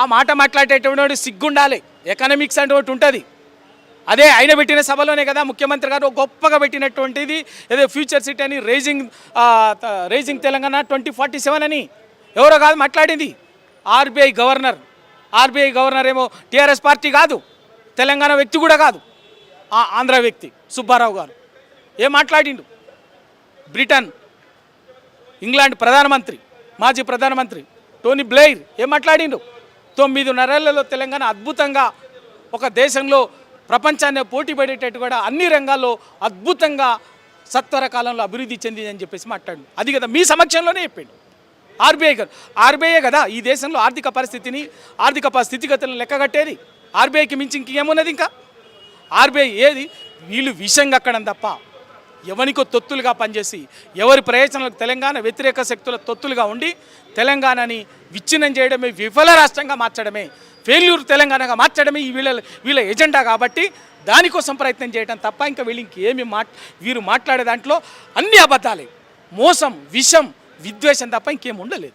ఆ మాట మాట్లాడేటువంటి సిగ్గుండాలి. ఎకనామిక్స్ అంటే ఒకటి ఉంటుంది. అదే ఆయన పెట్టిన సభలోనే కదా ముఖ్యమంత్రి గారు గొప్పగా పెట్టినటువంటిది. ఏదో ఫ్యూచర్ సిటీ అని rising rising Telangana twenty forty seven అని. ఎవరో కాదు మాట్లాడింది. ఆర్బీఐ గవర్నర్ ఆర్బీఐ గవర్నర్ ఏమో టీఆర్ఎస్ పార్టీ కాదు. తెలంగాణ వ్యక్తి కూడా కాదు. ఆ ఆంధ్ర వ్యక్తి సుబ్బారావు గారు. ఏం మాట్లాడిండు? బ్రిటన్. ఇంగ్లాండ్ ప్రధానమంత్రి మాజీ ప్రధానమంత్రి టోనీ బ్లెయిర్. ఏం మాట్లాడిండు? తొమ్మిదిన్నరేళ్ళలో తెలంగాణ అద్భుతంగా ఒక దేశంలో ప్రపంచాన్ని పోటీ పడేటట్టు కూడా అన్ని రంగాల్లో అద్భుతంగా సత్వర కాలంలో అభివృద్ధి చెందింది అని చెప్పేసి మాట్లాడు. అది కదా మీ సమక్షంలోనే చెప్పాడు. ఆర్బీఐ గారు. ఆర్బీఐ కదా ఈ దేశంలో ఆర్థిక పరిస్థితిని ఆర్థిక స్థితిగతులను లెక్కగట్టేది ఆర్బీఐకి మించి ఇంకేమున్నది ఇంకా? ఆర్బీఐ ఏది? వీళ్ళు విషయం కక్కడం తప్ప. ఎవరికో తొత్తులుగా పనిచేసి ఎవరి ప్రయోజనాలకు తెలంగాణ వ్యతిరేక శక్తుల తొత్తులుగా ఉండి తెలంగాణని విచ్ఛిన్నం చేయడమే విఫల రాష్ట్రంగా మార్చడమే ఫెయిల్యూర్ తెలంగాణగా మార్చడమే ఈ వీళ్ళ వీళ్ళ ఎజెండా కాబట్టి దానికోసం ప్రయత్నం చేయడం తప్ప ఇంకా వీళ్ళు ఇంకేమి మాట్ వీరు మాట్లాడే దాంట్లో అన్ని అబద్ధాలే. మోసం విషం విద్వేషం తప్ప ఇంకేం ఉండలేదు.